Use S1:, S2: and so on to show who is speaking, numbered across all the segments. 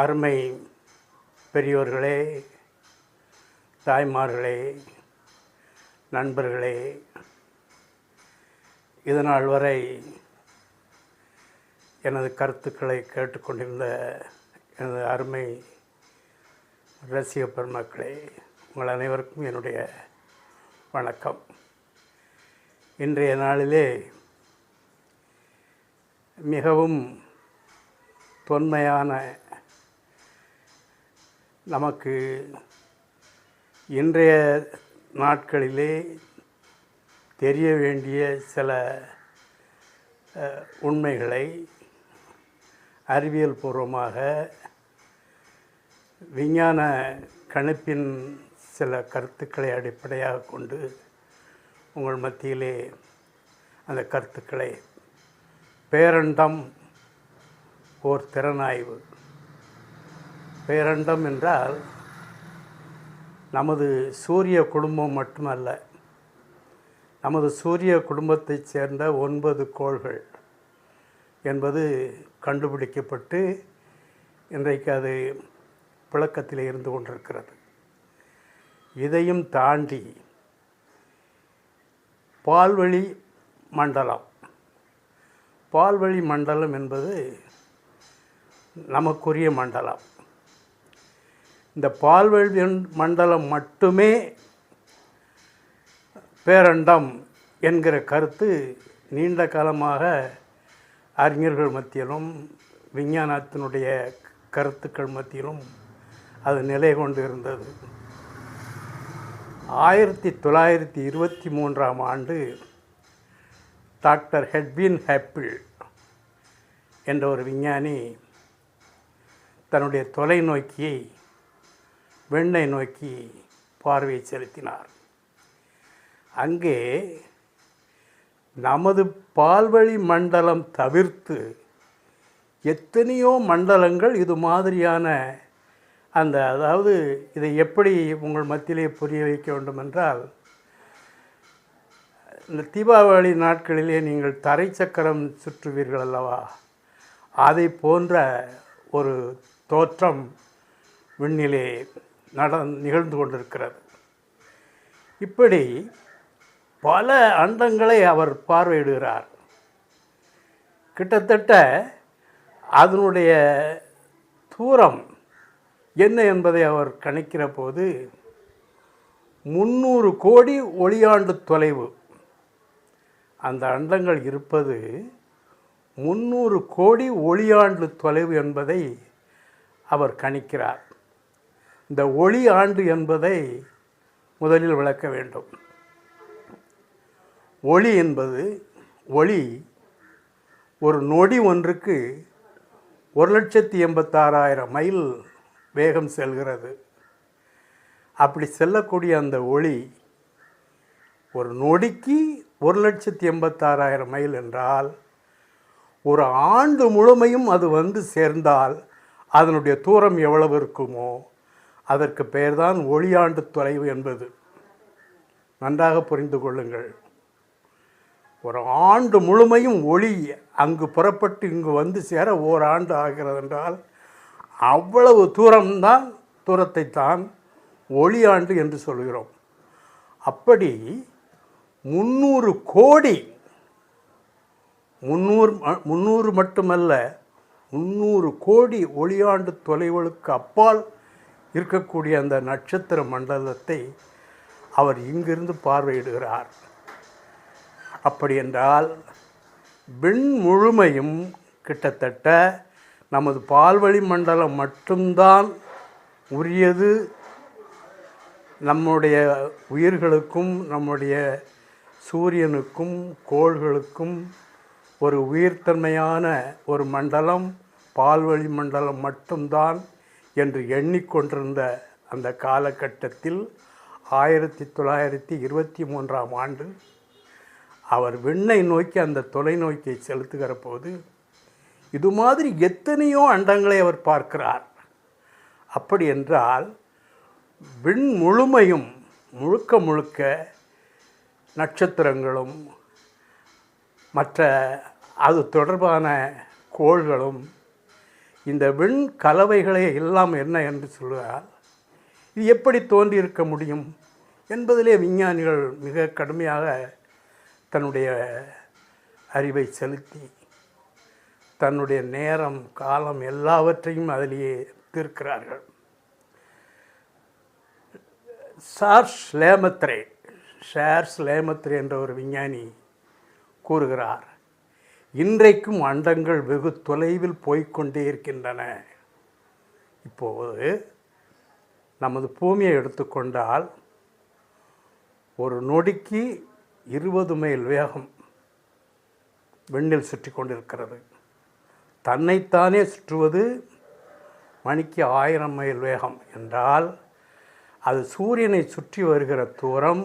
S1: அருமை பெரியோர்களே தாய்மார்களே நண்பர்களே இதனால் வரை எனது கருத்துக்களை கேட்டுக்கொண்டிருந்த எனது அருமை ரசிக பெருமக்களே உங்கள் அனைவருக்கும் என்னுடைய வணக்கம். இன்றைய நாளிலே மிகவும் தொன்மையான நமக்கு இன்றைய நாட்களிலே தெரிய வேண்டிய சில உண்மைகளை அறிவியல் பூர்வமாக விஞ்ஞான கணிப்பின் சில கருத்துக்களை அடிப்படையாக கொண்டு உங்கள் மத்தியிலே அந்த கருத்துக்களை பேரண்டம் ஓர் திறனாய்வு பேரண்டம் என்றால் நமது சூரிய குடும்பம் மட்டுமல்ல நமது சூரிய குடும்பத்தைச் சேர்ந்த ஒன்பது கோள்கள் என்பது கண்டுபிடிக்கப்பட்டு இன்றைக்கு அது புழக்கத்தில் இருந்து கொண்டிருக்கிறது. இதையும் தாண்டி பால்வழி மண்டலம். பால்வழி மண்டலம் என்பது நமக்குரிய மண்டலம். இந்த பால்வெளி மண்டலம் மட்டுமே பேரண்டம் என்கிற கருத்து நீண்ட காலமாக அறிஞர்கள் மத்தியிலும் விஞ்ஞானத்தினுடைய கருத்துக்கள் மத்தியிலும் அது நிலை கொண்டு இருந்தது ஆயிரத்தி தொள்ளாயிரத்தி இருபத்தி மூன்றாம் ஆண்டு டாக்டர் ஹெட்வின் ஹேப்பிள் என்ற ஒரு விஞ்ஞானி தன்னுடைய தொலைநோக்கியை வெண்ணை நோக்கி பார்வையை செலுத்தினார். அங்கே நமது பால்வழி மண்டலம் தவிர்த்து எத்தனையோ மண்டலங்கள் இது மாதிரியான அந்த அதாவது இதை எப்படி உங்கள் மத்தியிலே புரிய வைக்க வேண்டும் என்றால் இந்த தீபாவளி நாட்களிலே நீங்கள் தரை சக்கரம் சுற்றுவீர்கள் அல்லவா? அதை போன்ற ஒரு தோற்றம் விண்ணிலே நட நிகழ்ந்து கொண்டிருக்கிறது. இப்படி பல அண்டங்களை அவர் பார்வையிடுகிறார். கிட்டத்தட்ட அதனுடைய தூரம் என்ன என்பதை அவர் கணிக்கிற போது முந்நூறு கோடி ஒளியாண்டு தொலைவு. அந்த அண்டங்கள் இருப்பது முந்நூறு கோடி ஒளியாண்டு தொலைவு என்பதை அவர் கணிக்கிறார். இந்த ஒளி ஆண்டு என்பதை முதலில் விளக்க வேண்டும். ஒளி என்பது ஒளி ஒரு நொடி ஒன்றுக்கு ஒரு லட்சத்தி எண்பத்தாறாயிரம் மைல் வேகம் செல்கிறது. அப்படி செல்லக்கூடிய அந்த ஒளி ஒரு நொடிக்கு ஒரு லட்சத்தி எண்பத்தாறாயிரம் மைல் என்றால் ஒரு ஆண்டு முழுமையும் அது வந்து சேர்ந்தால் அதனுடைய தூரம் எவ்வளவு இருக்குமோ அதற்கு பெயர்தான் ஒளியாண்டு தொலைவு என்பது. நன்றாக புரிந்து கொள்ளுங்கள். ஒரு ஆண்டு முழுமையும் ஒளி அங்கு புறப்பட்டு இங்கு வந்து சேர ஓராண்டு ஆகிறது என்றால் அவ்வளவு தூரம்தான் தூரத்தை தான் ஒளியாண்டு என்று சொல்கிறோம். அப்படி முந்நூறு கோடி முந்நூறு முந்நூறு மட்டுமல்ல முந்நூறு கோடி ஒளியாண்டு தொலைவுகளுக்கு அப்பால் இருக்கக்கூடிய அந்த நட்சத்திர மண்டலத்தை அவர் இங்கிருந்து பார்வையிடுகிறார். அப்படி என்றால் விண் முழுமையும் கிட்டத்தட்ட நமது பால்வழி மண்டலம் மட்டும்தான் உரியது. நம்முடைய உயிர்களுக்கும் நம்முடைய சூரியனுக்கும் கோள்களுக்கும் ஒரு உயிர்த்தன்மையான ஒரு மண்டலம் பால்வழி மண்டலம் மட்டும்தான் என்று எண்ணிக்கொண்டிருந்த அந்த காலகட்டத்தில் ஆயிரத்தி தொள்ளாயிரத்தி இருபத்தி மூன்றாம் ஆண்டு அவர் விண்ணை நோக்கி அந்த தொலைநோக்கியை செலுத்துகிற போது இது மாதிரி எத்தனையோ அண்டங்களை அவர் பார்க்கிறார். அப்படி என்றால் விண் முழுமையும் முழுக்க முழுக்க நட்சத்திரங்களும் மற்ற அது தொடர்பான கோள்களும் இந்த விண் கலவைகளே எல்லாம் என்ன என்று சொல்வதால் இது எப்படி தோன்றியிருக்க முடியும்? என்பதிலே விஞ்ஞானிகள் மிக கடுமையாக தன்னுடைய அறிவை செலுத்தி தன்னுடைய நேரம் காலம் எல்லாவற்றையும் அதிலேயே தீர்க்கிறார்கள். சார்ஸ் லேமத்ரே ஷேர்ஸ் லேமத்ரே என்ற ஒரு விஞ்ஞானி கூறுகிறார் இன்றைக்கும் அண்டங்கள் வெகு தொலைவில் போய்க்கொண்டே இருக்கின்றன. இப்போது நமது பூமியை எடுத்துக்கொண்டால் ஒரு நொடிக்கு இருபது மைல் வேகம் விண்ணில் சுற்றி கொண்டிருக்கிறது. தன்னைத்தானே சுற்றுவது மணிக்கு ஆயிரம் மைல் வேகம் என்றால் அது சூரியனை சுற்றி வருகிற தூரம்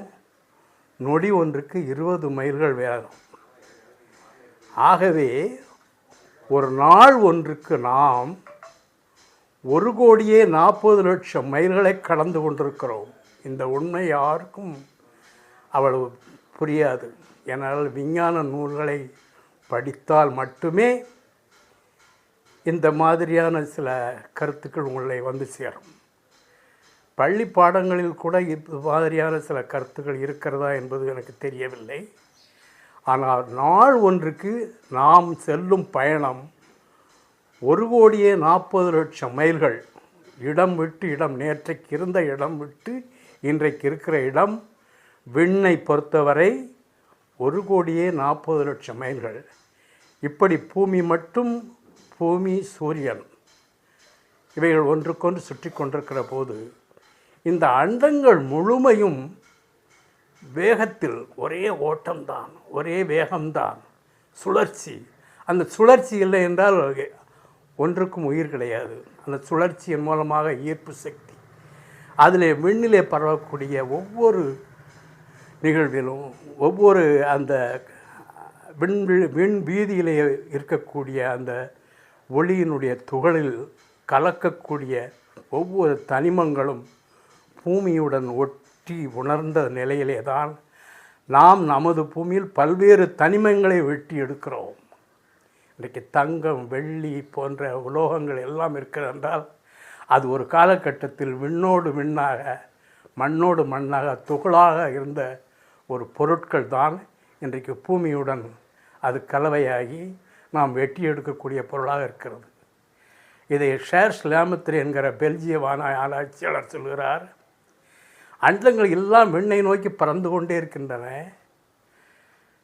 S1: நொடி ஒன்றுக்கு இருபது மைல்கள் வேகம். ஆகவே ஒரு நாள் ஒன்றுக்கு நாம் ஒரு கோடியே நாற்பது லட்சம் மைல்களை கடந்து கொண்டிருக்கிறோம். இந்த உண்மை யாருக்கும் அவ்வளவு புரியாது. ஏனால் விஞ்ஞான நூல்களை படித்தால் மட்டுமே இந்த மாதிரியான சில கருத்துக்கள் உங்களை வந்து சேரும். பள்ளி பாடங்களில் கூட இது மாதிரியான சில கருத்துக்கள் இருக்கிறதா என்பது எனக்கு தெரியவில்லை. ஆனால் நாள் ஒன்றுக்கு நாம் செல்லும் பயணம் ஒரு கோடியே நாற்பது லட்சம் மைல்கள். இடம் விட்டு இடம் நேற்றைக்கு இருந்த இடம் விட்டு இன்றைக்கு இருக்கிற இடம் விண்ணை பொறுத்தவரை ஒரு கோடியே நாற்பது லட்சம் மைல்கள். இப்படி பூமி மட்டும் பூமி சூரியன். இவைகள் ஒன்றுக்கொன்று சுற்றி கொண்டிருக்கிற போது இந்த அண்டங்கள் முழுமையும் வேகத்தில் ஒரே ஓட்டம்தான் ஒரே வேகம்தான். சுழற்சி. அந்த சுழற்சி இல்லை என்றால் ஒன்றுக்கும் உயிர் கிடையாது. அந்த சுழற்சியின் மூலமாக ஈர்ப்பு சக்தி. அதில் விண்ணிலே பரவக்கூடிய ஒவ்வொரு நிகழ்விலும் ஒவ்வொரு அந்த விண் விண் வீதியிலே இருக்கக்கூடிய அந்த ஒளியினுடைய துகளில் கலக்கக்கூடிய ஒவ்வொரு தனிமங்களும் பூமியுடன் ஒட்டி உணர்ந்த நிலையிலே தான் நாம் நமது பூமியில் பல்வேறு தனிமங்களை வெட்டி எடுக்கிறோம். இன்றைக்கு தங்கம் வெள்ளி போன்ற உலோகங்கள் எல்லாம் இருக்கிறென்றால் அது ஒரு காலகட்டத்தில் விண்ணோடு விண்ணாக மண்ணோடு மண்ணாக துகளாக இருந்த ஒரு பொருட்கள் தான் இன்றைக்கு பூமியுடன் அது கலவையாகி நாம் வெட்டி எடுக்கக்கூடிய பொருளாக இருக்கிறது. இதை ஷேர்ஸ் லேமத்ரி என்கிற பெல்ஜிய வான ஆராய்ச்சியாளர் சொல்கிறார் அண்டங்கள் எல்லாம் விண்ணை நோக்கி பறந்து கொண்டே இருக்கின்றன.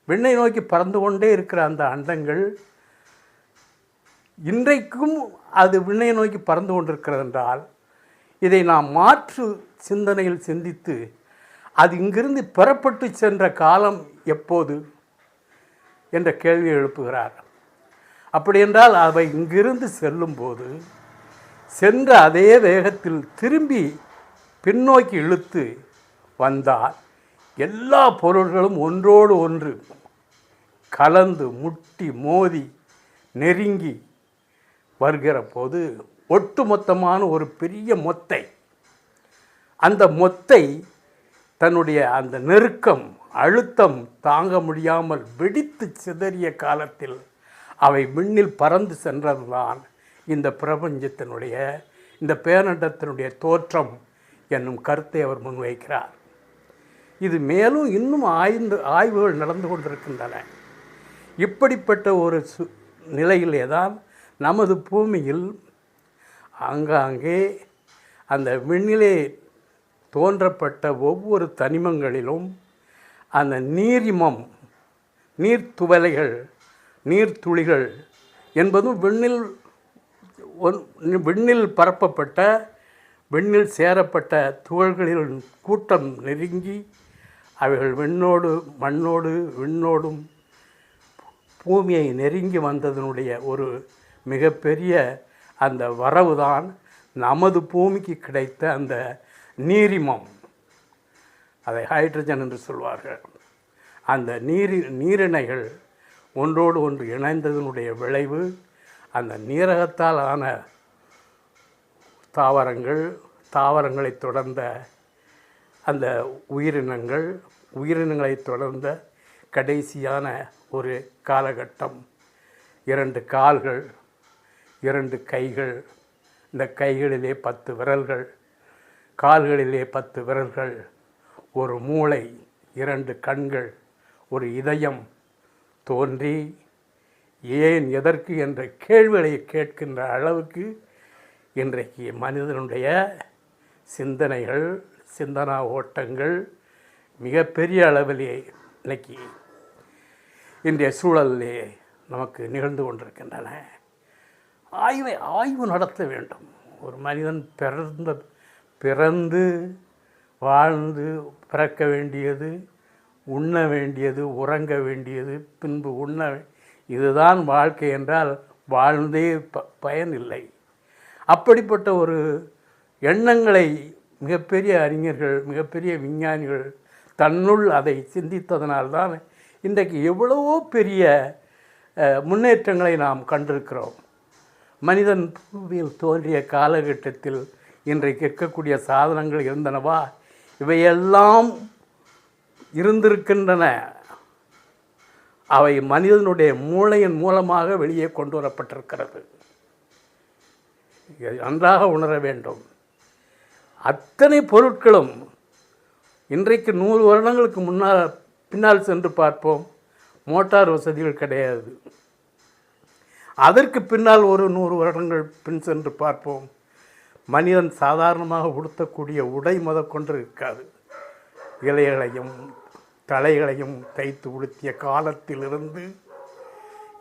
S1: விண்ணை நோக்கி பறந்து கொண்டே இருக்கிற அந்த அண்டங்கள் இன்றைக்கும் அது விண்ணை நோக்கி பறந்து கொண்டிருக்கிறது என்றால் இதை நாம் மாற்று சிந்தனையில் சிந்தித்து அது இங்கிருந்து பெறப்பட்டு சென்ற காலம் எப்போது? என்ற கேள்வியை எழுப்புகிறார். அப்படியென்றால் அவை இங்கிருந்து செல்லும்போது சென்ற அதே வேகத்தில் திரும்பி பின்னோக்கி இழுத்து வந்தால் எல்லா பொருள்களும் ஒன்றோடு ஒன்று கலந்து முட்டி மோதி நெருங்கி வருகிற போது ஒட்டுமொத்தமான ஒரு பெரிய மொத்தை. அந்த மொத்தை தன்னுடைய அந்த நெருக்கம் அழுத்தம் தாங்க முடியாமல் வெடித்து சிதறிய காலத்தில் அவை விண்ணில் பறந்து சென்றதுதான் இந்த பிரபஞ்சத்தினுடைய இந்த பேரண்டத்தினுடைய தோற்றம். என்னும் கருத்தை அவர் முன்வைக்கிறார். இது மேலும் இன்னும் ஆய்ந்து ஆய்வுகள் நடந்து கொண்டிருக்கின்றன. இப்படிப்பட்ட ஒரு சு நிலையிலே தான் நமது பூமியில் ஆங்காங்கே அந்த விண்ணிலே தோன்றப்பட்ட ஒவ்வொரு தனிமங்களிலும் அந்த நீரிமம் நீர்த்துவலைகள் நீர்த்துளிகள் என்பதும் விண்ணில் ஒன்- விண்ணில் பரப்பப்பட்ட விண்ணில் சேரப்பட்ட துகள்களின் கூட்டம் நெருங்கி அவைகள் விண்ணோடு மண்ணோடு விண்ணோடும் பூமியை நெருங்கி வந்ததனுடைய ஒரு மிகப்பெரிய அந்த வரவுதான் நமது பூமிக்கு கிடைத்த அந்த நீரிமம். அதை ஹைட்ரஜன் என்று சொல்வார்கள். அந்த நீரி நீரிணைகள் ஒன்றோடு ஒன்று இணைந்ததனுடைய விளைவு அந்த நீரகத்தால் ஆன தாவரங்கள் தாவரங்களைத் தொடர்ந்த அந்த உயிரினங்கள் உயிரினங்களைத் தொடர்ந்த கடைசியான ஒரு காலகட்டம். இரண்டு கால்கள் இரண்டு கைகள் இந்த கைகளிலே பத்து விரல்கள் கால்களிலே பத்து விரல்கள் ஒரு மூளை இரண்டு கண்கள் ஒரு இதயம் தோன்றி ஏன் எதற்கு என்ற கேள்விகளை கேட்கின்ற அளவுக்கு இன்றைக்கு மனிதனுடைய சிந்தனைகள் சிந்தனா ஓட்டங்கள் மிகப்பெரிய அளவிலே இன்னைக்கு இன்றைய சூழலிலே நமக்கு நிகழ்ந்து கொண்டிருக்கின்றன. ஆய்வை ஆய்வு நடத்த வேண்டும். ஒரு மனிதன் பிறந்த பிறந்து வாழ்ந்து பிறக்க வேண்டியது உண்ண வேண்டியது உறங்க வேண்டியது பின்பு உண்ண இதுதான் வாழ்க்கை என்றால் வாழ்ந்தே ப பயன் இல்லை. அப்படிப்பட்ட ஒரு எண்ணங்களை மிகப்பெரிய அறிஞர்கள் மிகப்பெரிய விஞ்ஞானிகள் தன்னுள் அதை சிந்தித்ததனால்தான் இன்றைக்கு எவ்வளவோ பெரிய முன்னேற்றங்களை நாம் கண்டிருக்கிறோம். மனிதன் பூமியில் தோன்றிய காலகட்டத்தில் இன்றைக்கு இருக்கக்கூடிய சாதனங்கள் இருந்தனவா? இவையெல்லாம் இருந்திருக்கின்றன. அவை மனிதனுடைய மூளையின் மூலமாக வெளியே கொண்டு வரப்பட்டிருக்கிறது. நன்றாக உணர வேண்டும். அத்தனை பொருட்களும் இன்றைக்கு நூறு வருடங்களுக்கு முன்னால் பின்னால் சென்று பார்ப்போம். மோட்டார் வசதிகள் கிடையாது. அதற்கு பின்னால் ஒரு நூறு வருடங்கள் பின் சென்று பார்ப்போம். மனிதன் சாதாரணமாக உடுத்தக்கூடிய உடை முதற்கொண்டு இருக்காது. இலைகளையும் தலைகளையும் தைத்து உடுத்திய காலத்திலிருந்து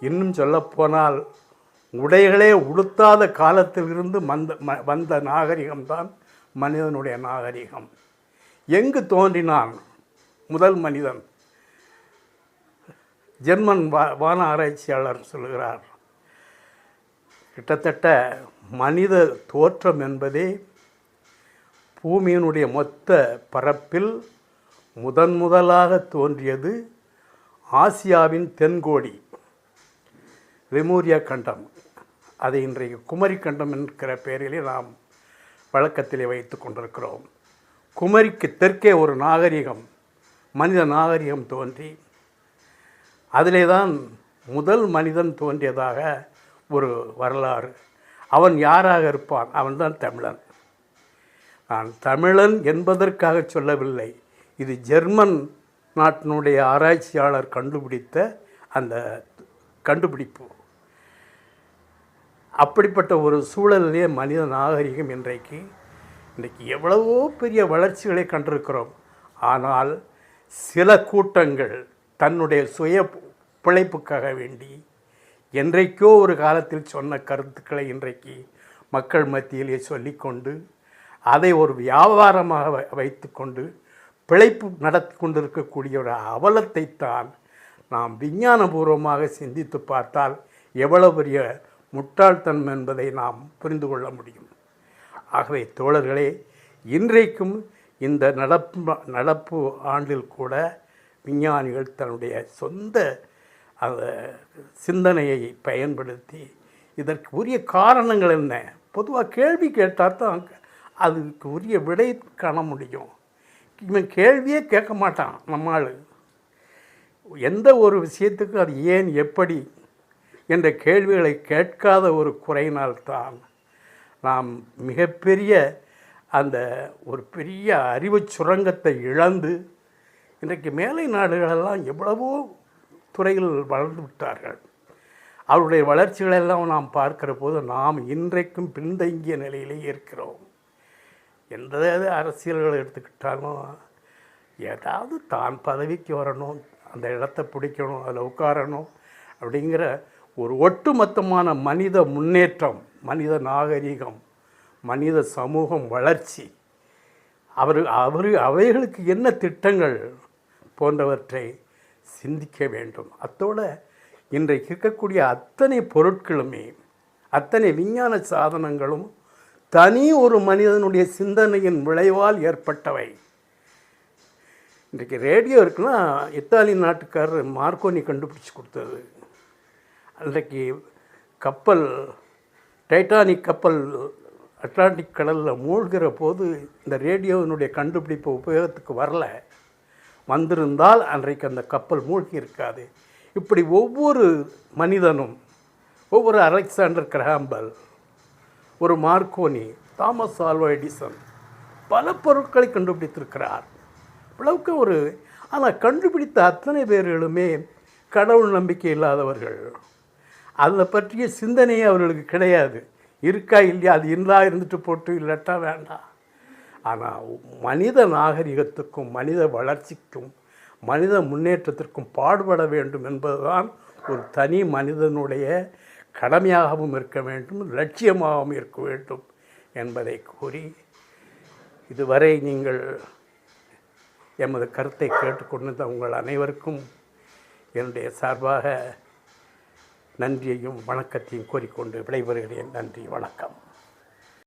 S1: இன்னும் சொல்லப்போனால் உடைகளே உடுத்தாத காலத்திலிருந்து மந்த ம- வந்த நாகரிகம்தான் மனிதனுடைய நாகரிகம். எங்கு தோன்றினான் முதல் மனிதன்? ஜெர்மன் வா வான ஆராய்ச்சியாளர் சொல்கிறார் கிட்டத்தட்ட மனித தோற்றம் என்பதே பூமியினுடைய மொத்த பரப்பில் முதன் முதலாக தோன்றியது ஆசியாவின் தென்கோடி லெமூரியா கண்டம். அதை இன்றைக்கு குமரிக்கண்டம் என்கிற பெயரிலே நாம் வழக்கத்திலே வைத்து கொண்டிருக்கிறோம். குமரிக்கு தெற்கே ஒரு நாகரிகம் மனித நாகரிகம் தோன்றி அதிலே தான் முதல் மனிதன் தோன்றியதாக ஒரு வரலாறு. அவன் யாராக இருப்பான்? அவன்தான் தமிழன். நான் தமிழன் என்பதற்காக சொல்லவில்லை. இது ஜெர்மன் நாட்டினுடைய ஆராய்ச்சியாளர் கண்டுபிடித்த அந்த கண்டுபிடிப்பு. அப்படிப்பட்ட ஒரு சூழலிலே மனித நாகரிகம் இன்றைக்கு இன்றைக்கு எவ்வளவோ பெரிய வளர்ச்சிகளை கண்டிருக்கிறோம். ஆனால் சில கூட்டங்கள் தன்னுடைய சுய பிழைப்புக்காக வேண்டி என்றைக்கோ ஒரு காலத்தில் சொன்ன கருத்துக்களை இன்றைக்கு மக்கள் மத்தியிலே சொல்லிக்கொண்டு அதை ஒரு வியாபாரமாக வைத்து வைத்துக்கொண்டு பிழைப்பு நடத்தி கொண்டிருக்கக்கூடிய ஒரு அவலத்தைத்தான் நாம் விஞ்ஞானபூர்வமாக சிந்தித்து பார்த்தால் எவ்வளவு பெரிய முட்டாள்தன்மை என்பதை நாம் புரிந்து கொள்ள முடியும். ஆகவே தோழர்களே இன்றைக்கும் இந்த நடப்பு நடப்பு ஆண்டில் கூட விஞ்ஞானிகள் தன்னுடைய சொந்த அந்த சிந்தனையை பயன்படுத்தி இதற்கு உரிய காரணங்கள் என்ன? பொதுவாக கேள்வி கேட்டால் தான் அதுக்கு உரிய விடை காண முடியும். இவன் கேள்வியே கேட்க மாட்டான் நம்மால். எந்த ஒரு விஷயத்துக்கு அது ஏன் எப்படி என்ற கேள்விகளை கேட்காத ஒரு குறையினால்தான் நாம் மிகப்பெரிய அந்த ஒரு பெரிய அறிவுச் சுரங்கத்தை இழந்து இன்றைக்கு மேலை நாடுகளெல்லாம் எவ்வளவோ துறையில் வளர்ந்து விட்டார்கள். அவருடைய வளர்ச்சிகளெல்லாம் நாம் பார்க்கிற போது நாம் இன்றைக்கும் பின்தங்கிய நிலையிலே இருக்கிறோம். எந்த அரசியல்களை எடுத்துக்கிட்டாலும் ஏதாவது தான் பதவிக்கு வரணும் அந்த இடத்த பிடிக்கணும் அதில் உட்காரணும் அப்படிங்கிற ஒரு ஒட்டுமொத்தமான மனித முன்னேற்றம் மனித நாகரிகம் மனித சமூகம் வளர்ச்சி. அவர் அவர் அவைகளுக்கு என்ன திட்டங்கள் போன்றவற்றை சிந்திக்க வேண்டும். அத்தோடு இன்றைக்கு இருக்கக்கூடிய அத்தனை பொருட்களுமே அத்தனை விஞ்ஞான சாதனங்களும் தனி ஒரு மனிதனுடைய சிந்தனையின் விளைவால் ஏற்பட்டவை. இன்றைக்கு ரேடியோ இருக்குன்னா இத்தாலி நாட்டுக்காரர் மார்க்கோனி கண்டுபிடிச்சி கொடுத்தது. அன்றைக்கு கப்பல் டைட்டானிக் கப்பல் அட்லாண்டிக் கடலில் மூழ்கிற போது இந்த ரேடியோவினுடைய கண்டுபிடிப்பு உபயோகத்துக்கு வரல. வந்திருந்தால் அன்றைக்கு அந்த கப்பல் மூழ்கி இருக்காது. இப்படி ஒவ்வொரு மனிதனும் ஒவ்வொரு அலெக்சாண்டர் கிரஹாம்பல் ஒரு மார்க்கோனி தாமஸ் ஆல்வா எடிசன் பல பொருட்களை கண்டுபிடித்திருக்கிறார். இவ்வளவுக்கு ஒரு ஆனால் கண்டுபிடித்த அத்தனை பேர்களுமே கடவுள் நம்பிக்கை இல்லாதவர்கள் அதை பற்றிய சிந்தனையே அவர்களுக்கு கிடையாது. இருக்கா இல்லையா? அது இருந்தா இருந்துட்டு போட்டு இல்லாட்டா வேண்டாம் ஆனால் மனித நாகரிகத்துக்கும் மனித வளர்ச்சிக்கும் மனித முன்னேற்றத்திற்கும் பாடுபட வேண்டும் என்பதுதான் ஒரு தனி மனிதனுடைய கடமையாகவும் இருக்க வேண்டும் லட்சியமாகவும் இருக்க வேண்டும் என்பதை கூறி இதுவரை நீங்கள் எமது கருத்தை கேட்டுக்கொண்டிருந்த உங்கள் அனைவருக்கும் என்னுடைய சார்பாக நன்றியையும் வணக்கத்தையும் கூறிக்கொண்டு விடைபெறுகிறேன். நன்றி வணக்கம்.